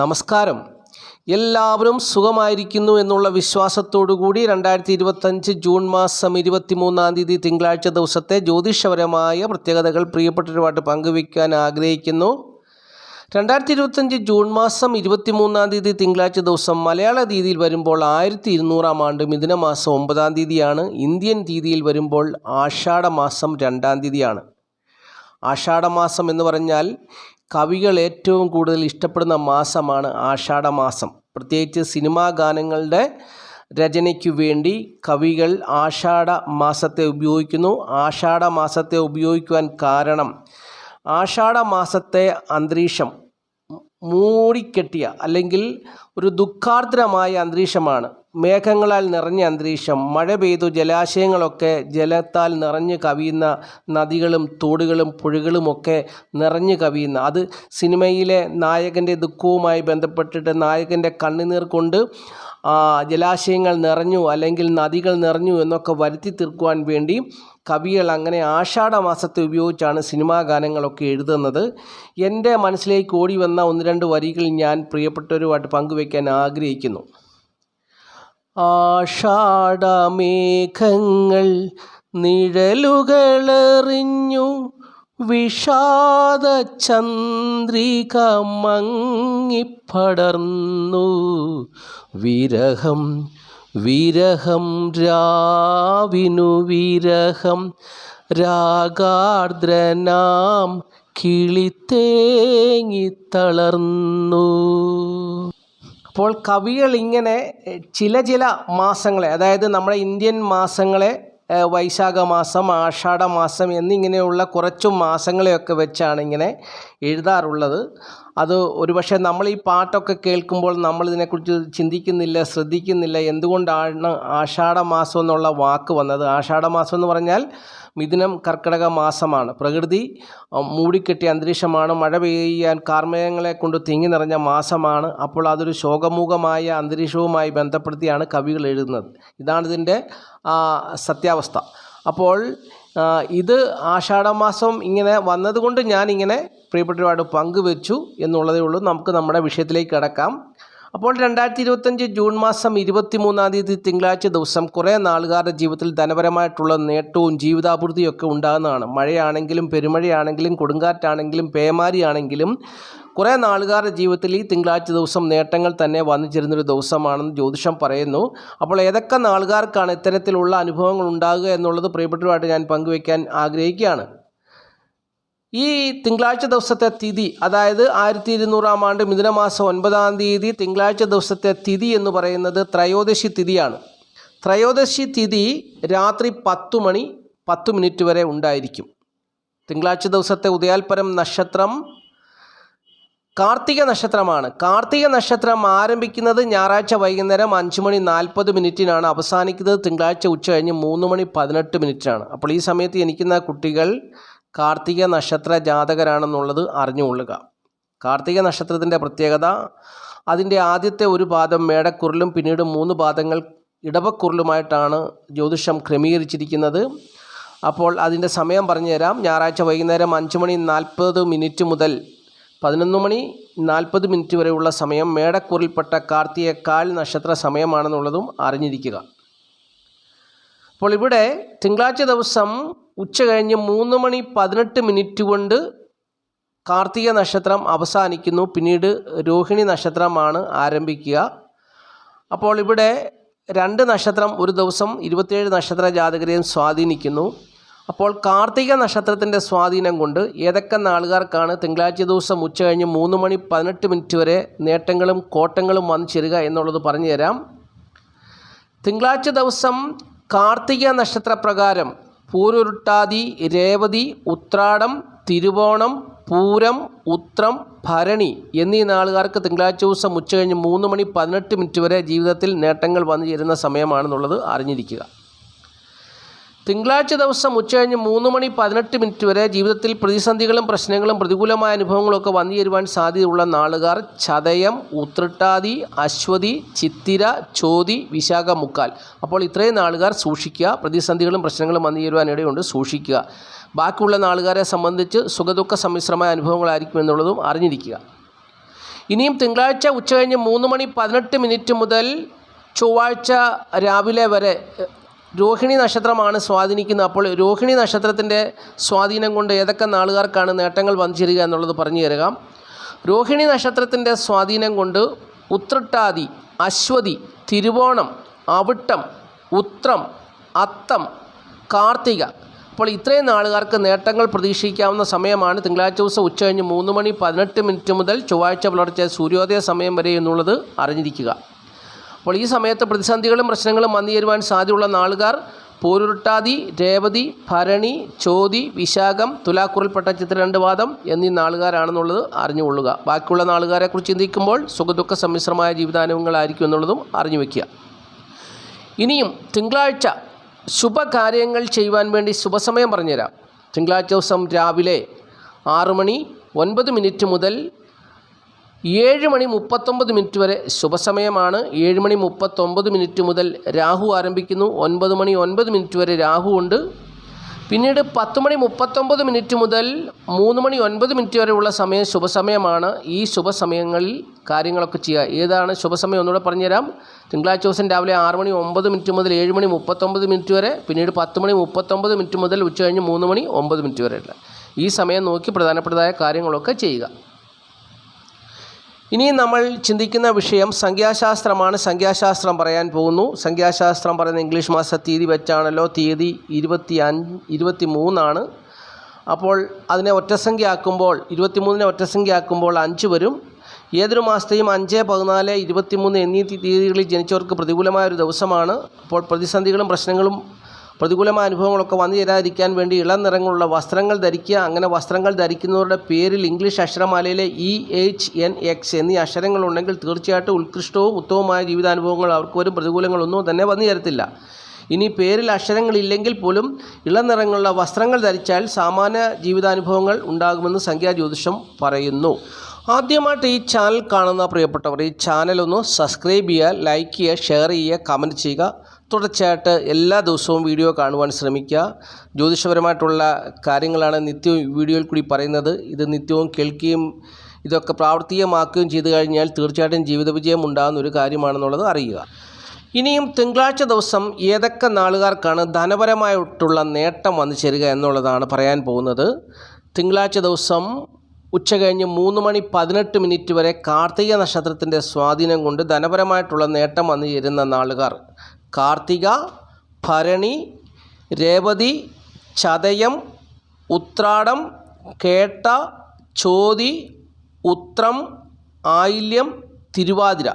നമസ്കാരം. എല്ലാവരും സുഖമായിരിക്കുന്നു എന്നുള്ള വിശ്വാസത്തോടു കൂടി രണ്ടായിരത്തി ഇരുപത്തഞ്ച് ജൂൺ മാസം ഇരുപത്തിമൂന്നാം തീയതി തിങ്കളാഴ്ച ദിവസത്തെ ജ്യോതിഷപരമായ പ്രത്യേകതകൾ പ്രിയപ്പെട്ടവരുമായിട്ട് പങ്കുവയ്ക്കാൻ ആഗ്രഹിക്കുന്നു. രണ്ടായിരത്തി ഇരുപത്തഞ്ച് ജൂൺ മാസം ഇരുപത്തിമൂന്നാം തീയതി തിങ്കളാഴ്ച ദിവസം മലയാള തീയതിയിൽ വരുമ്പോൾ ആയിരത്തി ഇരുന്നൂറാം ആണ്ട് മിഥുന മാസം ഒമ്പതാം തീയതിയാണ്. ഇന്ത്യൻ തീയതിയിൽ വരുമ്പോൾ ആഷാഢമാസം രണ്ടാം തീയതിയാണ്. ആഷാഢമാസം എന്ന് പറഞ്ഞാൽ കവികൾ ഏറ്റവും കൂടുതൽ ഇഷ്ടപ്പെടുന്ന മാസമാണ് ആഷാഢമാസം പ്രത്യേകിച്ച് സിനിമാ ഗാനങ്ങളുടെ രചനയ്ക്കു വേണ്ടി കവികൾ ആഷാഢ മാസത്തെ ഉപയോഗിക്കുന്നു. ആഷാഢ മാസത്തെ ഉപയോഗിക്കുവാൻ കാരണം ആഷാഢ മാസത്തെ അന്തരീക്ഷം മൂടിക്കെട്ടിയ അല്ലെങ്കിൽ ഒരു ദുഃഖാർദ്രമായ അന്തരീക്ഷമാണ്. മേഘങ്ങളാൽ നിറഞ്ഞ അന്തരീക്ഷം മഴ പെയ്തു ജലാശയങ്ങളൊക്കെ ജലത്താൽ നിറഞ്ഞു കവിയുന്ന നദികളും തോടുകളും പുഴകളുമൊക്കെ നിറഞ്ഞു കവിയുന്ന അത് സിനിമയിലെ നായകന്റെ ദുഃഖവുമായി ബന്ധപ്പെട്ടിട്ട് നായകന്റെ കണ്ണുനീർ കൊണ്ട് ജലാശയങ്ങൾ നിറഞ്ഞു അല്ലെങ്കിൽ നദികൾ നിറഞ്ഞു എന്നൊക്കെ വരുത്തി തീർക്കുവാൻ വേണ്ടി കവികൾ അങ്ങനെ ആഷാഢമാസത്തെ ഉപയോഗിച്ചാണ് സിനിമാ ഗാനങ്ങളൊക്കെ എഴുതുന്നത്. എന്റെ മനസ്സിലേക്ക് ഓടി വന്ന ഒന്ന് രണ്ട് വരികൾ ഞാൻ പ്രിയപ്പെട്ടവരുമായിട്ട് പങ്കുവയ്ക്കാൻ ആഗ്രഹിക്കുന്നു. ആഷാഢമേഘങ്ങൾ നിഴലുകളെറിഞ്ഞു വിഷാദ ചന്ദ്രിക മങ്ങിപ്പടർന്നു വിരഹം വിരഹം രാവിനു വിരഹം രാഗാർദ്രനാം കിളിത്തേങ്ങി തളർന്നു. അപ്പോൾ കവികൾ ഇങ്ങനെ ചില ചില മാസങ്ങളെ അതായത് നമ്മുടെ ഇന്ത്യൻ മാസങ്ങളെ വൈശാഖ മാസം ആഷാഢ മാസം എന്നിങ്ങനെയുള്ള കുറച്ചു മാസങ്ങളെയൊക്കെ വെച്ചാണ് ഇങ്ങനെ എഴുതാറുള്ളത്. അത് ഒരുപക്ഷെ നമ്മൾ ഈ പാട്ടൊക്കെ കേൾക്കുമ്പോൾ നമ്മൾ ഇതിനെക്കുറിച്ച് ചിന്തിക്കുന്നില്ല ശ്രദ്ധിക്കുന്നില്ല എന്തുകൊണ്ടാണ് ആഷാഢമാസം എന്നുള്ള വാക്ക് വന്നത്? ആഷാഢമാസം എന്ന് പറഞ്ഞാൽ മിഥുനം കർക്കിടക മാസമാണ്. പ്രകൃതി മൂടിക്കെട്ടിയ അന്തരീക്ഷമാണ്. മഴ പെയ്യാൻ കാർമേഘങ്ങളെ കൊണ്ട് തിങ്ങി നിറഞ്ഞ മാസമാണ്. അപ്പോൾ അതൊരു ശോകമൂഖമായ അന്തരീക്ഷവുമായി ബന്ധപ്പെടുത്തിയാണ് കവികൾ എഴുതുന്നത്. ഇതാണ് ഇതിന്റെ സത്യാവസ്ഥ. അപ്പോൾ ഇത് ആഷാഢമാസം ഇങ്ങനെ വന്നതുകൊണ്ട് ഞാനിങ്ങനെ പ്രിയപ്പെട്ടവരുമായിട്ട് പങ്കുവെച്ചു എന്നുള്ളതേ ഉള്ളൂ. നമുക്ക് നമ്മുടെ വിഷയത്തിലേക്ക് കിടക്കാം. അപ്പോൾ രണ്ടായിരത്തി ഇരുപത്തഞ്ച് ജൂൺ മാസം ഇരുപത്തി മൂന്നാം തീയതി തിങ്കളാഴ്ച ദിവസം കുറേ നാളുകാരുടെ ജീവിതത്തിൽ ധനപരമായിട്ടുള്ള നേട്ടവും ജീവിതാഭിവൃദ്ധിയൊക്കെ ഉണ്ടാകുന്നതാണ്. മഴയാണെങ്കിലും പെരുമഴയാണെങ്കിലും കൊടുങ്കാറ്റാണെങ്കിലും പേമാരിയാണെങ്കിലും കുറേ നാളുകാരുടെ ജീവിതത്തിൽ ഈ തിങ്കളാഴ്ച ദിവസം നേട്ടങ്ങൾ തന്നെ വന്നു ചേരുന്നൊരു ദിവസമാണെന്ന് ജ്യോതിഷം പറയുന്നു. അപ്പോൾ ഏതൊക്കെ നാളുകാർക്കാണ് ഇത്തരത്തിലുള്ള അനുഭവങ്ങൾ ഉണ്ടാകുക എന്നുള്ളത് പ്രിയപ്പെട്ടവരുമായിട്ട് ഞാൻ പങ്കുവയ്ക്കാൻ ആഗ്രഹിക്കുകയാണ്. ഈ തിങ്കളാഴ്ച ദിവസത്തെ തിഥി അതായത് ആയിരത്തി ഇരുന്നൂറാം ആണ്ട് മിഥുനമാസം ഒൻപതാം തീയതി തിങ്കളാഴ്ച ദിവസത്തെ തിഥി എന്ന് പറയുന്നത് ത്രയോദശി തിഥിയാണ്. ത്രയോദശി തിഥി രാത്രി പത്തു മണി പത്ത് മിനിറ്റ് വരെ ഉണ്ടായിരിക്കും. തിങ്കളാഴ്ച ദിവസത്തെ ഉദയാൽപരം നക്ഷത്രം കാർത്തിക നക്ഷത്രമാണ്. കാർത്തിക നക്ഷത്രം ആരംഭിക്കുന്നത് ഞായറാഴ്ച വൈകുന്നേരം അഞ്ച് മണി നാൽപ്പത് മിനിറ്റിനാണ്. അവസാനിക്കുന്നത് തിങ്കളാഴ്ച ഉച്ച കഴിഞ്ഞ് മൂന്ന് മണി പതിനെട്ട് മിനിറ്റിനാണ്. അപ്പോൾ ഈ സമയത്ത് എനിക്കുന്ന കുട്ടികൾ കാർത്തിക നക്ഷത്ര ജാതകരാണെന്നുള്ളത് അറിഞ്ഞുകൊള്ളുക. കാർത്തിക നക്ഷത്രത്തിന്റെ പ്രത്യേകത അതിന്റെ ആദ്യത്തെ ഒരു പാദം മേടക്കുറിലും പിന്നീട് മൂന്ന് പാദങ്ങൾ ഇടവക്കുറിലുമായിട്ടാണ് ജ്യോതിഷം ക്രമീകരിച്ചിരിക്കുന്നത്. അപ്പോൾ അതിന്റെ സമയം പറഞ്ഞുതരാം. ഞായറാഴ്ച വൈകുന്നേരം അഞ്ച് മണി നാൽപ്പത് മിനിറ്റ് മുതൽ പതിനൊന്ന് മണി നാൽപ്പത് മിനിറ്റ് വരെയുള്ള സമയം മേടക്കൂറിൽപ്പെട്ട കാർത്തിക കാൽ നക്ഷത്ര സമയമാണെന്നുള്ളതും അറിഞ്ഞിരിക്കുക. അപ്പോൾ ഇവിടെ തിങ്കളാഴ്ച ദിവസം ഉച്ച കഴിഞ്ഞ് മൂന്ന് മണി പതിനെട്ട് മിനിറ്റ് കൊണ്ട് കാർത്തിക നക്ഷത്രം അവസാനിക്കുന്നു. പിന്നീട് രോഹിണി നക്ഷത്രമാണ് ആരംഭിക്കുക. അപ്പോൾ ഇവിടെ രണ്ട് നക്ഷത്രം ഒരു ദിവസം ഇരുപത്തിയേഴ് നക്ഷത്ര ജാതകരെയും സ്വാധീനിക്കുന്നു. അപ്പോൾ കാർത്തിക നക്ഷത്രത്തിന്റെ സ്വാധീനം കൊണ്ട് ഏതൊക്കെ നാളുകാർക്കാണ് തിങ്കളാഴ്ച ദിവസം ഉച്ച കഴിഞ്ഞ് മൂന്ന് മണി പതിനെട്ട് മിനിറ്റ് വരെ നേട്ടങ്ങളും കോട്ടങ്ങളും വന്നു ചേരുക എന്നുള്ളത് പറഞ്ഞുതരാം. തിങ്കളാഴ്ച ദിവസം കാർത്തിക നക്ഷത്രപ്രകാരം പൂരുരുട്ടാതി രേവതി ഉത്രാടം തിരുവോണം പൂരം ഉത്രം ഭരണി എന്നീ നാളുകാർക്ക് തിങ്കളാഴ്ച ദിവസം ഉച്ച കഴിഞ്ഞ് മൂന്ന് മണി പതിനെട്ട് മിനിറ്റ് വരെ ജീവിതത്തിൽ നേട്ടങ്ങൾ വന്നു ചേരുന്ന സമയമാണെന്നുള്ളത് അറിഞ്ഞിരിക്കുക. തിങ്കളാഴ്ച ദിവസം ഉച്ചകഴിഞ്ഞ് മൂന്ന് മണി പതിനെട്ട് മിനിറ്റ് വരെ ജീവിതത്തിൽ പ്രതിസന്ധികളും പ്രശ്നങ്ങളും പ്രതികൂലമായ അനുഭവങ്ങളൊക്കെ വന്നു ചേരുവാൻ സാധ്യതയുള്ള നാളുകാർ ചതയം ഉത്രട്ടാതി അശ്വതി ചിത്തിര ചോതി വിശാഖ മുക്കാൽ. അപ്പോൾ ഇത്രയും നാളുകാർ സൂക്ഷിക്കുക പ്രതിസന്ധികളും പ്രശ്നങ്ങളും വന്നു ചേരുവാൻ ഇടയുണ്ട് സൂക്ഷിക്കുക. ബാക്കിയുള്ള നാളുകാരെ സംബന്ധിച്ച് സുഖദുഃഖ സമ്മിശ്രമായ അനുഭവങ്ങളായിരിക്കും എന്നുള്ളതും അറിഞ്ഞിരിക്കുക. ഇനിയും തിങ്കളാഴ്ച ഉച്ചകഴിഞ്ഞ് മൂന്ന് മണി പതിനെട്ട് മിനിറ്റ് മുതൽ ചൊവ്വാഴ്ച രാവിലെ വരെ രോഹിണി നക്ഷത്രമാണ് സ്വാധീനിക്കുന്നത്. അപ്പോൾ രോഹിണി നക്ഷത്രത്തിന്റെ സ്വാധീനം കൊണ്ട് ഏതൊക്കെ നാളുകാർക്കാണ് നേട്ടങ്ങൾ വന്നിരിക എന്നുള്ളത് പറഞ്ഞു തരിക. രോഹിണി നക്ഷത്രത്തിന്റെ സ്വാധീനം കൊണ്ട് ഉത്രട്ടാതി അശ്വതി തിരുവോണം അവിട്ടം ഉത്രം അത്തം കാർത്തിക. അപ്പോൾ ഇത്രയും നാളുകാർക്ക് നേട്ടങ്ങൾ പ്രതീക്ഷിക്കാവുന്ന സമയമാണ്. തിങ്കളാഴ്ച ദിവസം ഉച്ചകഴിഞ്ഞ് മൂന്ന് മണി പതിനെട്ട് മിനിറ്റ് മുതൽ ചൊവ്വാഴ്ച പുലർച്ചെ സൂര്യോദയ സമയം വരെ എന്നുള്ളത് അറിഞ്ഞിരിക്കുക. അപ്പോൾ ഈ സമയത്ത് പ്രതിസന്ധികളും പ്രശ്നങ്ങളും വന്നു ചേരുവാൻ സാധ്യതയുള്ള നാളുകാർ പോരുരുട്ടാതി രേവതി ഭരണി ചോതി വിശാഖം തുലാക്കുറിൽപ്പെട്ട ചിത്രരണ്ടുവാദം എന്നീ നാളുകാരാണെന്നുള്ളത് അറിഞ്ഞുകൊള്ളുക. ബാക്കിയുള്ള നാളുകാരെക്കുറിച്ച് ചിന്തിക്കുമ്പോൾ സുഖദുഃഖ സമ്മിശ്രമായ ജീവിതാനുഭവങ്ങളായിരിക്കും എന്നുള്ളതും അറിഞ്ഞു വയ്ക്കുക. ഇനിയും തിങ്കളാഴ്ച ശുഭകാര്യങ്ങൾ ചെയ്യുവാൻ വേണ്ടി ശുഭസമയം പറഞ്ഞുതരാം. തിങ്കളാഴ്ച ദിവസം രാവിലെ ആറു മണി ഒൻപത് മിനിറ്റ് മുതൽ ഏഴ് മണി മുപ്പത്തൊമ്പത് മിനിറ്റ് വരെ ശുഭസമയമാണ്. ഏഴ് മണി മുപ്പത്തൊമ്പത് മിനിറ്റ് മുതൽ രാഹു ആരംഭിക്കുന്നു. ഒൻപത് മണി ഒൻപത് മിനിറ്റ് വരെ രാഹു ഉണ്ട്. പിന്നീട് പത്ത് മണി മുപ്പത്തൊമ്പത് മിനിറ്റ് മുതൽ മൂന്ന് മണി ഒൻപത് മിനിറ്റ് വരെയുള്ള സമയം ശുഭസമയമാണ്. ഈ ശുഭസമയങ്ങളിൽ കാര്യങ്ങളൊക്കെ ചെയ്യുക. ഏതാണ് ശുഭസമയം? ഒന്നുകൂടെ പറഞ്ഞുതരാം. തിങ്കളാഴ്ച ദിവസം രാവിലെ ആറ് മണി ഒമ്പത് മിനിറ്റ് മുതൽ ഏഴ് മണി മുപ്പത്തൊമ്പത് മിനിറ്റ് വരെ പിന്നീട് പത്ത് മണി മുപ്പത്തൊമ്പത് മിനിറ്റ് മുതൽ ഉച്ച കഴിഞ്ഞ് മൂന്ന് മണി ഒമ്പത് മിനിറ്റ് വരെയുള്ള ഈ സമയം നോക്കി പ്രധാനപ്പെട്ടതായ കാര്യങ്ങളൊക്കെ ചെയ്യുക. ഇനി നമ്മൾ ചിന്തിക്കുന്ന വിഷയം സംഖ്യാശാസ്ത്രമാണ്. സംഖ്യാശാസ്ത്രം പറയാൻ പോകുന്നു. സംഖ്യാശാസ്ത്രം പറയുന്ന ഇംഗ്ലീഷ് മാസ തീയതി വെച്ചാണല്ലോ. തീയതി ഇരുപത്തി അഞ്ച് ഇരുപത്തി മൂന്നാണ് അപ്പോൾ അതിനെ ഒറ്റസംഖ്യ ആക്കുമ്പോൾ ഇരുപത്തിമൂന്നിനെ ഒറ്റസംഖ്യ ആക്കുമ്പോൾ അഞ്ച് വരും. ഏതൊരു മാസത്തെയും അഞ്ച് പതിനാല് ഇരുപത്തിമൂന്ന് എന്നീ തീയതികളിൽ ജനിച്ചവർക്ക് പ്രതികൂലമായ ഒരു ദിവസമാണ്. അപ്പോൾ പ്രതിസന്ധികളും പ്രശ്നങ്ങളും പ്രതികൂലമായ അനുഭവങ്ങളൊക്കെ വന്നു ചേരാതിരിക്കാൻ വേണ്ടി ഇളം നിറങ്ങളുള്ള വസ്ത്രങ്ങൾ ധരിക്കുക. അങ്ങനെ വസ്ത്രങ്ങൾ ധരിക്കുന്നവരുടെ പേരിൽ ഇംഗ്ലീഷ് അക്ഷരമാലയിലെ ഇ എച്ച് എൻ എക്സ് എന്നീ അക്ഷരങ്ങളുണ്ടെങ്കിൽ തീർച്ചയായിട്ടും ഉത്കൃഷ്ടവും ഉത്തമവുമായ ജീവിതാനുഭവങ്ങൾ അവർക്ക് വരും. പ്രതികൂലങ്ങളൊന്നും തന്നെ വന്നു ചേരത്തില്ല. ഇനി പേരിൽ അക്ഷരങ്ങളില്ലെങ്കിൽ പോലും ഇളനിറങ്ങളുള്ള വസ്ത്രങ്ങൾ ധരിച്ചാൽ സാമാന്യ ജീവിതാനുഭവങ്ങൾ ഉണ്ടാകുമെന്ന് സംഖ്യാ ജ്യോതിഷം പറയുന്നു. ആദ്യമായിട്ട് ഈ ചാനൽ കാണുന്ന പ്രിയപ്പെട്ടവർ ഈ ചാനൽ ഒന്ന് സബ്സ്ക്രൈബ് ചെയ്യുക ലൈക്ക് ചെയ്യുക ഷെയർ ചെയ്യുക കമന്റ് ചെയ്യുക. തുടർച്ചയായിട്ട് എല്ലാ ദിവസവും വീഡിയോ കാണുവാൻ ശ്രമിക്കുക. ജ്യോതിഷപരമായിട്ടുള്ള കാര്യങ്ങളാണ് നിത്യവും വീഡിയോയിൽ കൂടി പറയുന്നത്. ഇത് നിത്യവും കേൾക്കുകയും ഇതൊക്കെ പ്രാവർത്തികമാക്കുകയും ചെയ്തു കഴിഞ്ഞാൽ തീർച്ചയായിട്ടും ജീവിത വിജയം ഉണ്ടാകുന്ന ഒരു കാര്യമാണെന്നുള്ളത് അറിയുക. ഇനിയും തിങ്കളാഴ്ച ദിവസം ഏതൊക്കെ നാളുകാർക്കാണ് ധനപരമായിട്ടുള്ള നേട്ടം വന്നു ചേരുക എന്നുള്ളതാണ് പറയാൻ പോകുന്നത്. തിങ്കളാഴ്ച ദിവസം ഉച്ച കഴിഞ്ഞ് മൂന്ന് മണി പതിനെട്ട് മിനിറ്റ് വരെ കാർത്തിക നക്ഷത്രത്തിന്റെ സ്വാധീനം കൊണ്ട് ധനപരമായിട്ടുള്ള നേട്ടം വന്നു ചേരുന്ന നാളുകാർ കാർത്തിക ഭരണി രേവതി ചതയം ഉത്രാടം കേട്ട ചോതി ഉത്രം ആയില്യം തിരുവാതിര.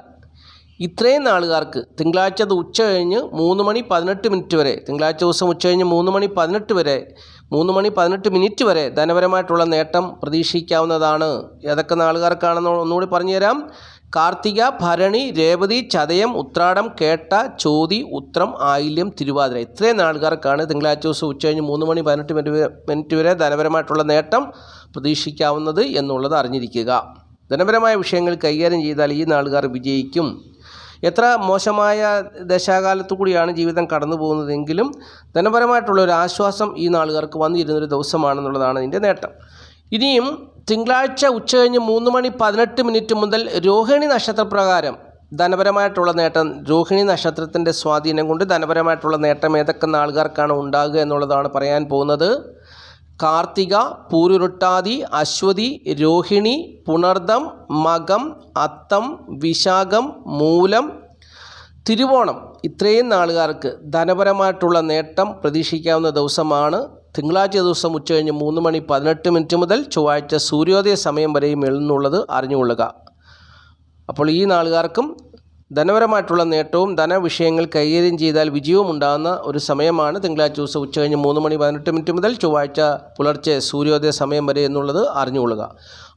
ഇത്രയും നാളുകാർക്ക് തിങ്കളാഴ്ച ഉച്ച കഴിഞ്ഞ് മൂന്ന് മണി പതിനെട്ട് മിനിറ്റ് വരെ തിങ്കളാഴ്ച ദിവസം ഉച്ച കഴിഞ്ഞ് മൂന്ന് മണി പതിനെട്ട് വരെ മൂന്ന് മണി പതിനെട്ട് മിനിറ്റ് വരെ ധനപരമായിട്ടുള്ള നേട്ടം പ്രതീക്ഷിക്കാവുന്നതാണ്. ഏതൊക്കെ നാളുകാർക്കാണെന്ന് ഒന്നുകൂടി പറഞ്ഞുതരാം. കാർത്തിക ഭരണി രേവതി ചതയം ഉത്രാടം കേട്ട ചോതി ഉത്രം ആയില്യം തിരുവാതിര. ഇത്രയും നാളുകാർക്കാണ് തിങ്കളാഴ്ച ദിവസം ഉച്ച കഴിഞ്ഞ് മൂന്ന് മണി പതിനെട്ട് മിനിറ്റ് മിനിറ്റ് വരെ ധനപരമായിട്ടുള്ള നേട്ടം പ്രതീക്ഷിക്കാവുന്നത് എന്നുള്ളത് അറിഞ്ഞിരിക്കുക. ധനപരമായ വിഷയങ്ങൾ കൈകാര്യം ചെയ്താൽ ഈ നാളുകാർ വിജയിക്കും. എത്ര മോശമായ ദശാകാലത്തു കൂടിയാണ് ജീവിതം കടന്നു പോകുന്നതെങ്കിലും ധനപരമായിട്ടുള്ള ഒരു ആശ്വാസം ഈ നാളുകാർക്ക് വന്നിരുന്നൊരു ദിവസമാണെന്നുള്ളതാണ് ഇതിന്റെ നേട്ടം. ഇനിയും തിങ്കളാഴ്ച ഉച്ച കഴിഞ്ഞ് മൂന്ന് മണി പതിനെട്ട് മിനിറ്റ് മുതൽ രോഹിണി നക്ഷത്രപ്രകാരം ധനപരമായിട്ടുള്ള നേട്ടം രോഹിണി നക്ഷത്രത്തിന്റെ സ്വാധീനം കൊണ്ട് ധനപരമായിട്ടുള്ള നേട്ടം ഏതൊക്കെ നാളുകാർക്കാണ് ഉണ്ടാകുക എന്നുള്ളതാണ് പറയാൻ പോകുന്നത്. കാർത്തിക പൂരുരുട്ടാതി അശ്വതി രോഹിണി പുണർദം മകം അത്തം വിശാഖം മൂലം തിരുവോണം. ഇത്രയും നാളുകാർക്ക് ധനപരമായിട്ടുള്ള നേട്ടം പ്രതീക്ഷിക്കാവുന്ന ദിവസമാണ് തിങ്കളാഴ്ച ദിവസം ഉച്ചകഴിഞ്ഞ് മൂന്ന് മണി പതിനെട്ട് മിനിറ്റ് മുതൽ ചൊവ്വാഴ്ച സൂര്യോദയ സമയം വരെയും എഴുന്നുള്ളത് അറിഞ്ഞുകൊള്ളുക. അപ്പോൾ ഈ നാളുകാർക്കും ധനപരമായിട്ടുള്ള നേട്ടവും ധനവിഷയങ്ങൾ കൈകാര്യം ചെയ്താൽ വിജയവും ഉണ്ടാകുന്ന ഒരു സമയമാണ് തിങ്കളാഴ്ച ദിവസം ഉച്ച കഴിഞ്ഞ് മൂന്ന് മണി പതിനെട്ട് മിനിറ്റ് മുതൽ ചൊവ്വാഴ്ച പുലർച്ചെ സൂര്യോദയ സമയം വരെ എന്നുള്ളത് അറിഞ്ഞുകൊള്ളുക.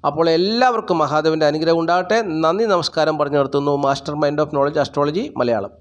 അപ്പോൾ എല്ലാവർക്കും മഹാദേവന്റെ അനുഗ്രഹം ഉണ്ടാകട്ടെ. നന്ദി നമസ്കാരം പറഞ്ഞു നിർത്തുന്നു master mind of knowledge astrology Malayalam.